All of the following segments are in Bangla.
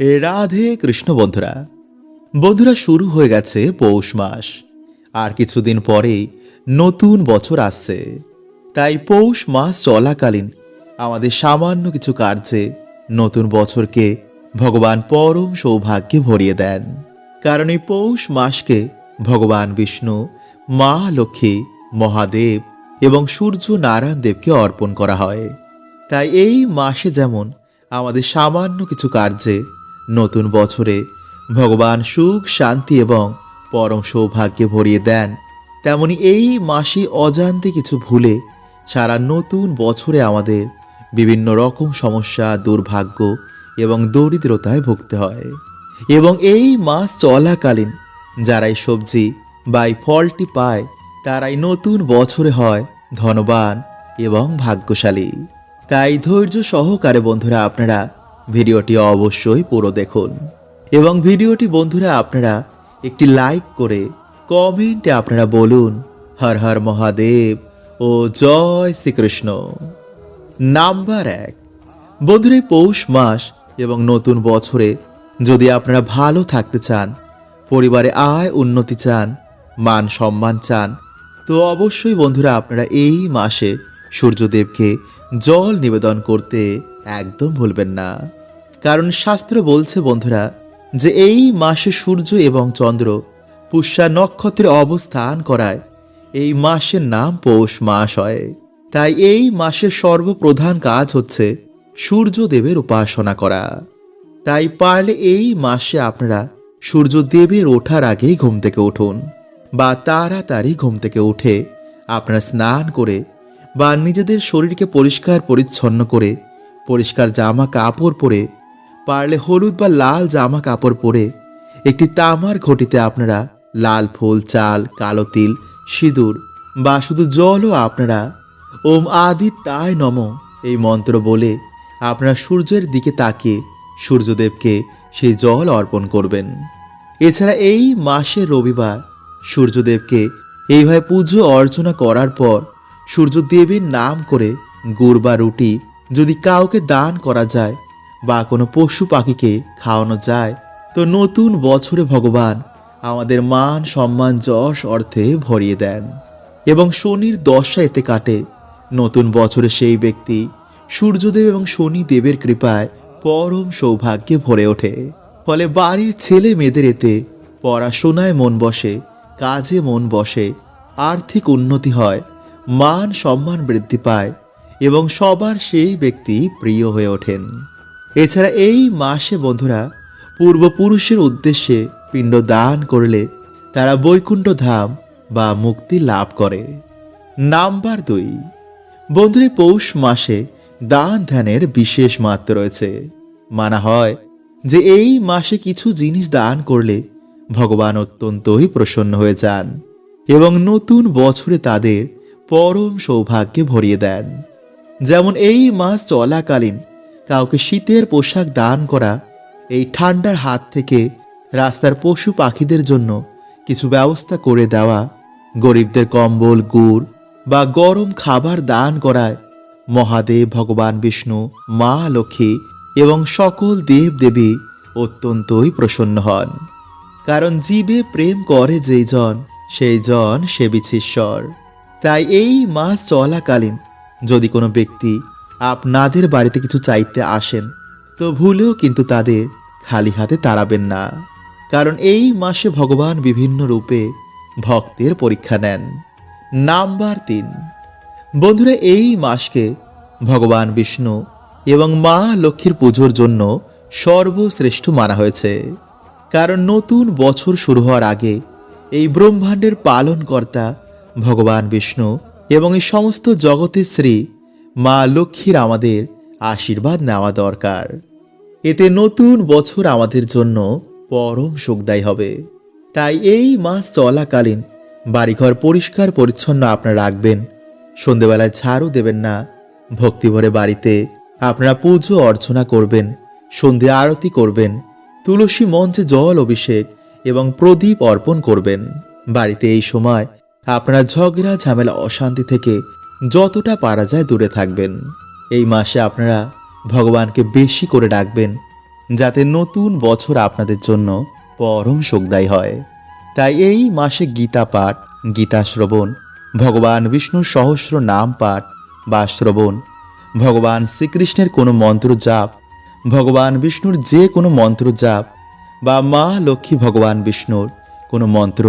রাধে কৃষ্ণ বন্ধুরা। বন্ধুরা, শুরু হয়ে গেছে পৌষ মাস। আর কিছুদিন পরেই নতুন বছর আসছে। তাই পৌষ মাস চলাকালীন আমাদের সামান্য কিছু কার্যে নতুন বছরকে ভগবান পরম সৌভাগ্যে ভরিয়ে দেন। কারণ এই পৌষ মাসকে ভগবান বিষ্ণু, মা লক্ষ্মী, মহাদেব এবং সূর্য নারায়ণ দেবকে অর্পণ করা হয়। তাই এই মাসে যেমন আমাদের সামান্য কিছু কার্যে নতুন বছরে ভগবান সুখ, শান্তি এবং পরম সৌভাগ্যে ভরিয়ে দেন। তেমনি এই মাসে অজান্তে কিছু ভুলে সারা নতুন বছরে আমাদের বিভিন্ন রকম সমস্যা, দুর্ভাগ্য এবং দরিদ্রতায় ভুগতে হয়। এবং এই মাস চলাকালীন যারাই সবজি বা এই ফলটি পায়, তারাই নতুন বছরে হয় ধনবান এবং ভাগ্যশালী। তাই ধৈর্য সহকারে বন্ধুরা, আপনারা ভিডিওটি অবশ্যই পুরো দেখুন। এবং ভিডিওটি বন্ধুরা, আপনারা একটি লাইক করে কমেন্টে আপনারা বলুন, হর হর মহাদেব ও জয় শ্রীকৃষ্ণ। নাম্বার এক। বন্ধুরা পৌষ মাস এবং নতুন বছরে যদি আপনারা ভালো থাকতে চান, পরিবারে আয় উন্নতি চান, মান সম্মান চান, তো অবশ্যই বন্ধুরা, আপনারা এই মাসে সূর্যদেবকে জল নিবেদন করতে একদম ভুলবেন না। কারণ শাস্ত্র বলছে, বন্ধুরা, যে এই মাসে সূর্য এবং চন্দ্র পুষ্যা নক্ষত্রে অবস্থান করায়। এই মাসের নাম পৌষ মাস হয়। তাই এই মাসের সর্বপ্রধান কাজ হচ্ছে সূর্যদেবের উপাসনা করা। তাই পারলে এই মাসে আপনারা সূর্যদেবের ওঠার আগেই ঘুম থেকে উঠুন বা তাড়াতাড়ি ঘুম থেকে উঠে আপনারা স্নান করে বা নিজেদের শরীরকে পরিষ্কার পরিচ্ছন্ন করে পরিষ্কার জামা কাপড় পরে, পারলে হলুদ বা লাল জামা কাপড় পরে, একটি তামার ঘটিতে আপনারা লাল ফুল, চাল, কালো তিল, সিঁদুর বা শুধু জলও আপনারা ওম আদি তাই নম এই মন্ত্র বলে আপনারা সূর্যের দিকে তাকিয়ে সূর্যদেবকে সেই জল অর্পণ করবেন। এছাড়া এই মাসে রবিবার সূর্যদেবকে এইভাবে পুজো অর্চনা করার পর সূর্যদেবের নাম করে গুড় বা রুটি যদি কাউকে দান করা যায় বা কোনো পশু পাখিকে খাওয়ানো যায়, তো নতুন বছরে ভগবান আমাদের মান সম্মান যশ অর্থে ভরিয়ে দেন। এবং শনির দশা এতে কাটে। নতুন বছরে সেই ব্যক্তি সূর্যদেব এবং শনি দেবের কৃপায় পরম সৌভাগ্যে ভরে ওঠে। ফলে বাড়ির ছেলে মেয়েদের এতে পড়াশোনায় মন বসে, কাজে মন বসে, আর্থিক উন্নতি হয়, মান সম্মান বৃদ্ধি পায় এবং সবার সেই ব্যক্তি প্রিয় হয়ে ওঠেন। এছাড়া এই মাসে বন্ধুরা পূর্বপুরুষের উদ্দেশ্যে পিণ্ড দান করলে তারা বৈকুণ্ঠ ধাম বা মুক্তি লাভ করে। নাম্বার দুই, বন্ধুরা পৌষ মাসে দান ধ্যানের বিশেষ মাত্রা রয়েছে। মানা হয় যে এই মাসে কিছু জিনিস দান করলে ভগবান অত্যন্তই প্রসন্ন হয়ে যান এবং নতুন বছরে তাদের পরম সৌভাগ্যে ভরিয়ে দেন। যেমন এই মাস চলাকালীন কাউকে শীতের পোশাক দান করা, এই ঠান্ডার হাত থেকে রাস্তার পশু পাখিদের জন্য কিছু ব্যবস্থা করে দেওয়া, গরিবদের কম্বল, গুড় বা গরম খাবার দান করায় মহাদেব, ভগবান বিষ্ণু, মা, লক্ষ্মী এবং সকল দেব দেবী অত্যন্তই প্রসন্ন হন। কারণ জীবে প্রেম করে যেই জন, সেই জন সেবিছিশ্বর তাই এই মাস চলাকালীন যদি কোনো ব্যক্তি আপনাদের বাড়িতে কিছু চাইতে আসেন, তো ভুলেও কিন্তু তাদের খালি হাতে তাড়াবেন না। কারণ এই মাসে ভগবান বিভিন্ন রূপে ভক্তের পরীক্ষা নেন। নাম্বার তিন। বন্ধুরা, এই মাসকে ভগবান বিষ্ণু এবং মা লক্ষ্মীর পুজোর জন্য সর্বশ্রেষ্ঠ মানা হয়েছে। কারণ নতুন বছর শুরু হওয়ার আগে এই ব্রহ্মাণ্ডের পালনকর্তা ভগবান বিষ্ণু এবং এই সমস্ত জগতের শ্রী মা লক্ষ্মীর আমাদের আশীর্বাদ নেওয়া দরকার। এতে নতুন বছর আমাদের জন্য পরম সুখদায়ী হবে। তাই এই মাস চলাকালীন বাড়িঘর পরিষ্কার পরিচ্ছন্ন আপনারা রাখবেন। সন্ধেবেলায় ঝাড়ু দেবেন না। ভক্তিভরে বাড়িতে আপনারা পুজো অর্চনা করবেন, সন্ধে আরতি করবেন, তুলসী মঞ্চে জল অভিষেক এবং প্রদীপ অর্পণ করবেন। বাড়িতে এই সময় আপনারা ঝগড়া, ঝামেলা, অশান্তি থেকে যতটা পারা যায় দূরে থাকবেন। এই মাসে আপনারা ভগবানকে বেশি করে ডাকবেন, যাতে নতুন বছর আপনাদের জন্য পরম সুখদায়ী হয়। তাই এই মাসে গীতা পাঠ, গীতা শ্রবণ, ভগবান বিষ্ণুর সহস্র নাম পাঠ বা শ্রবণ, ভগবান শ্রীকৃষ্ণের কোনো মন্ত্র জাপ, ভগবান বিষ্ণুর যে কোনো মন্ত্র জাপ বা মা লক্ষ্মী ভগবান বিষ্ণুর কোনো মন্ত্র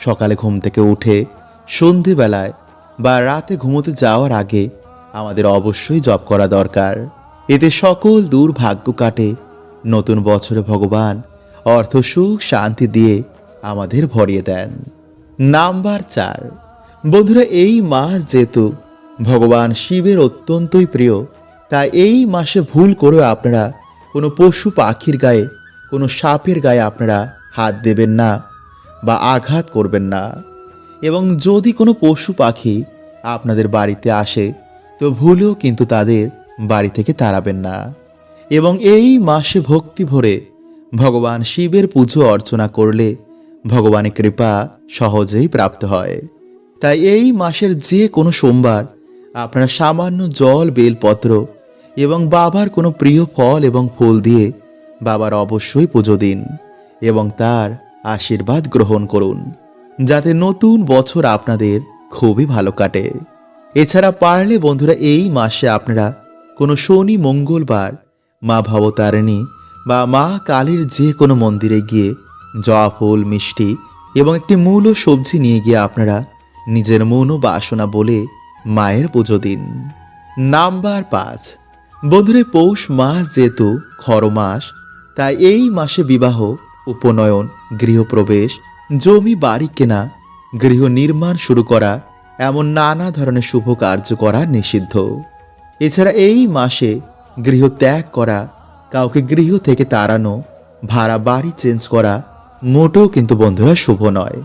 সকালে ঘুম থেকে উঠে সন্ধেবেলায় বা রাতে ঘুমোতে যাওয়ার আগে আমাদের অবশ্যই জপ করা দরকার। এতে সকল দুর্ভাগ্য কাটে। নতুন বছরে ভগবান অর্থ সুখ শান্তি দিয়ে আমাদের ভরিয়ে দেন। নাম্বার চার। বন্ধুরা, এই মাস যেহেতু ভগবান শিবের অত্যন্তই প্রিয়, তাই এই মাসে ভুল করেও আপনারা কোনো পশু পাখির গায়ে, কোনো সাপের গায়ে আপনারা হাত দেবেন না। বা আঘাত করবেন না। এবং যদি কোনো পশু পাখি আপনাদের বাড়িতে আসে, তো ভুলেও কিন্তু তাদের বাড়ি থেকে তাড়াবেন না। এবং এই মাসে ভক্তি ভরে ভগবান শিবের পুজো অর্চনা করলে ভগবানের কৃপা সহজেই প্রাপ্ত হয়। তাই এই মাসের যে কোনো সোমবার আপনারা সামান্য জল, বেলপত্র এবং বাবার কোনো প্রিয় ফল এবং ফুল দিয়ে বাবার অবশ্যই পুজো দিন এবং তার আশীর্বাদ গ্রহণ করুন, যাতে নতুন বছর আপনাদের খুবই ভালো কাটে। এছাড়া পারলে বন্ধুরা, এই মাসে আপনারা কোনো শনি, মঙ্গলবার, মা ভবতারিণী বা মা কালীর যে কোনো মন্দিরে গিয়ে জবা ফুল, মিষ্টি এবং একটি মূল সবজি নিয়ে গিয়ে আপনারা নিজের মন ও বাসনা বলে মায়ের পুজো দিন। নাম্বার পাঁচ, বন্ধুরে, পৌষ মাস যেহেতু খর মাস, তাই এই মাসে বিবাহ উপনয়ন, গৃহপ্রবেশ, জমি, বাড়ি কেনা, গৃহ নির্মাণ শুরু করা, এমন নানা ধরনের শুভ কার্য করা নিষিদ্ধ। এছাড়া এই মাসে গৃহ ত্যাগ করা, কাউকে গৃহ থেকে তাড়ানো, ভাড়া বাড়ি চেঞ্জ করা, মোটেও কিন্তু বন্ধুরা শুভ নয়।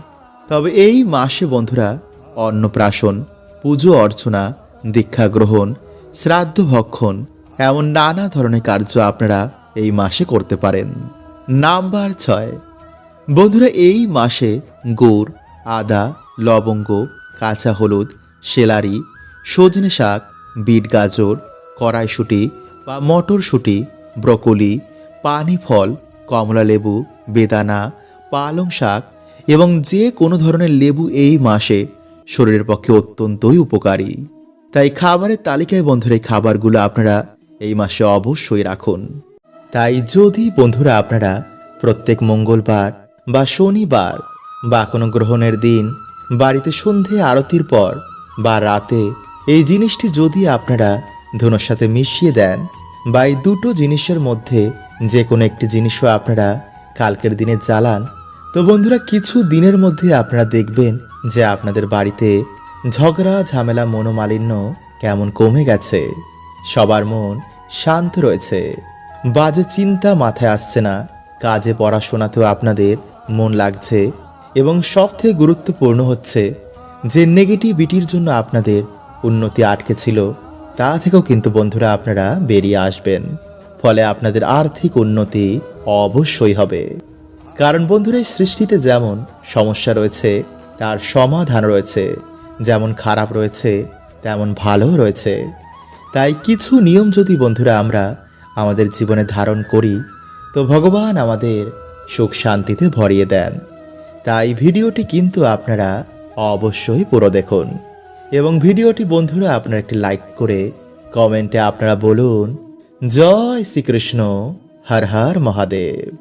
তবে এই মাসে বন্ধুরা অন্নপ্রাশন, পুজো অর্চনা, দীক্ষা গ্রহণ, শ্রাদ্ধ ভক্ষণ, এমন নানা ধরনের কার্য আপনারা এই মাসে করতে পারেন। নাম্বার ছয়। বন্ধুরা, এই মাসে গুড়, আদা, লবঙ্গ, কাঁচা হলুদ, সেলারি, সজনে শাক, বিট গাজর, কড়াইশুঁটি বা মটরশুঁটি, ব্রকলি, পানি ফল, কমলা লেবু, বেদানা, পালং শাক এবং যে কোনো ধরনের লেবু এই মাসে শরীরের পক্ষে অত্যন্তই উপকারী। তাই খাবারের তালিকায় বন্ধুরা, এই খাবারগুলো আপনারা এই মাসে অবশ্যই রাখুন। তাই যদি বন্ধুরা আপনারা প্রত্যেক মঙ্গলবার বা শনিবার বা কোনো গ্রহণের দিন বাড়িতে সন্ধে আরতির পর বা রাতে এই জিনিসটি যদি আপনারা ধনুর সাথে মিশিয়ে দেন বা এই দুটো জিনিসের মধ্যে যে কোনো একটি জিনিসও আপনারা কালকের দিনে জ্বালান, তো বন্ধুরা কিছু দিনের মধ্যে আপনারা দেখবেন যে আপনাদের বাড়িতে ঝগড়া, ঝামেলা, মনোমালিন্য কেমন কমে গেছে। সবার মন শান্ত রয়েছে। বাজে চিন্তা মাথায় আসছে না। কাজে পড়াশোনাতেও আপনাদের মন লাগছে এবং সবথেকে গুরুত্বপূর্ণ হচ্ছে যে নেগেটিভিটির জন্য আপনাদের উন্নতি আটকে ছিল, তা থেকেও কিন্তু বন্ধুরা আপনারা বেরিয়ে আসবেন। ফলে আপনাদের আর্থিক উন্নতি অবশ্যই হবে। কারণ বন্ধুরা সৃষ্টিতে যেমন সমস্যা রয়েছে, তার সমাধান রয়েছে। যেমন খারাপ রয়েছে, তেমন ভালো রয়েছে। তাই কিছু নিয়ম যদি বন্ধুরা আমরা আমাদের জীবনে ধারণ করি, তো ভগবান আমাদের সুখ শান্তিতে ভরিয়ে দেন। তাই ভিডিওটি কিন্তু আপনারা অবশ্যই পুরো দেখুন। এবং ভিডিওটি বন্ধুরা আপনারা একটি লাইক করে কমেন্টে আপনারা বলুন, জয় শ্রীকৃষ্ণ, হর হর মহাদেব।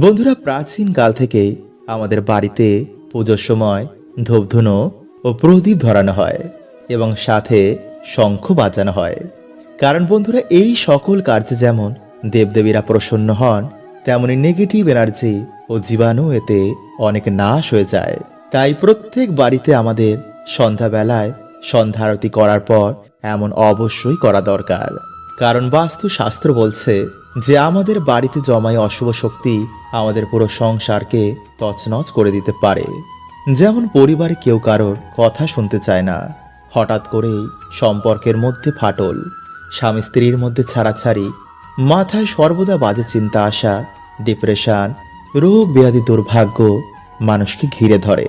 বন্ধুরা, প্রাচীন কাল থেকে আমাদের বাড়িতে পুজোর সময় ধূপধুনো ও প্রদীপ ধরানো হয় এবং সাথে শঙ্খ বাজানো হয়। কারণ বন্ধুরা, এই সকল কার্যে যেমন দেবদেবীরা প্রসন্ন হন, তেমনি নেগেটিভ এনার্জি ও জীবাণু এতে অনেক নাশ হয়ে যায়। তাই প্রত্যেক বাড়িতে আমাদের সন্ধ্যাবেলায় সন্ধ্যা আরতি করার পর এমন অবশ্যই করা দরকার। কারণ বাস্তু শাস্ত্র বলছে যে, আমাদের বাড়িতে জমায় অশুভ শক্তি আমাদের পুরো সংসারকে তছনছ করে দিতে পারে। যেমন পরিবারে কেউ কারোর কথা শুনতে চায় না। হঠাৎ করেই সম্পর্কের মধ্যে ফাটল। স্বামী স্ত্রীর মধ্যে ছাড়াছাড়ি, মাথায় সর্বদা বাজে চিন্তা আসা ডিপ্রেশন রোগ ব্যাধি দুর্ভাগ্য মানুষকে ঘিরে ধরে।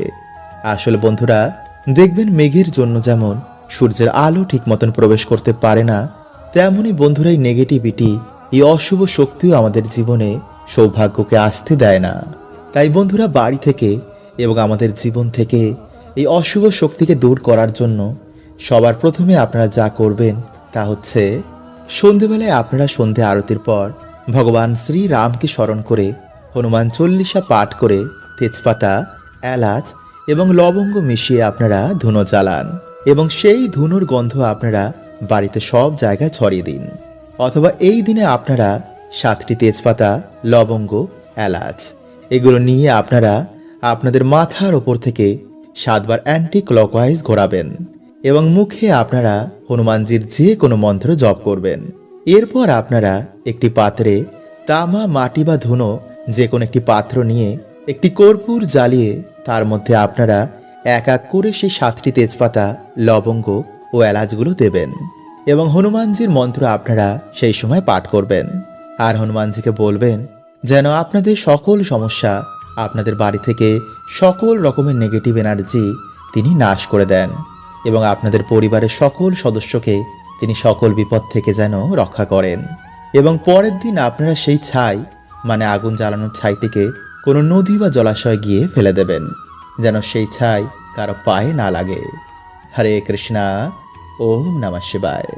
আসলে বন্ধুরা, দেখবেন মেঘের জন্য যেমন সূর্যের আলো ঠিক মতন প্রবেশ করতে পারে না তেমনই বন্ধুরাই নেগেটিভিটি এই অশুভ শক্তিও আমাদের জীবনে সৌভাগ্যকে আসতে দেয় না। তাই বন্ধুরা, বাড়ি থেকে এবং আমাদের জীবন থেকে এই অশুভ শক্তিকে দূর করার জন্য সবার প্রথমে আপনারা যা করবেন তা হচ্ছে, সন্ধেবেলায় আপনারা সন্ধে আরতির পর ভগবান শ্রী রামকে স্মরণ করে হনুমান চল্লিশা পাঠ করে তেজপাতা, এলাচ এবং লবঙ্গ মিশিয়ে আপনারা ধুনো জ্বালান এবং সেই ধুনোর গন্ধ আপনারা বাড়িতে সব জায়গায় ছড়িয়ে দিন। অথবা এই দিনে আপনারা সাতটি তেজপাতা, লবঙ্গ, এলাচ এগুলো নিয়ে আপনারা আপনাদের মাথার ওপর থেকে সাতবার অ্যান্টি ক্লকওয়াইজ ঘোরাবেন। এবং মুখে আপনারা হনুমানজির যে কোনো মন্ত্র জপ করবেন। এরপর আপনারা একটি পাত্রে তামা, মাটি বা ধুনো, যে কোনো একটি পাত্র নিয়ে একটি কর্পূর জ্বালিয়ে তার মধ্যে আপনারা এক এক করে সেই সাতটি তেজপাতা, লবঙ্গ ও এলাচগুলো দেবেন এবং হনুমানজির মন্ত্র আপনারা সেই সময় পাঠ করবেন। আর হনুমানজিকে বলবেন, যেন আপনাদের সকল সমস্যা আপনাদের বাড়ি থেকে সকল রকমের নেগেটিভ এনার্জি তিনি নাশ করে দেন। এবং আপনাদের পরিবারের সকল সদস্যকে তিনি সকল বিপদ থেকে যেন রক্ষা করেন। এবং পরের দিন আপনারা সেই ছাই মানে আগুন জ্বালানোর ছাইটিকে কোনো নদী বা জলাশয়ে গিয়ে ফেলে দেবেন, যেন সেই ছাই কারও পায়ে না লাগে। হরে কৃষ্ণা, ওম নমঃ শিবায়।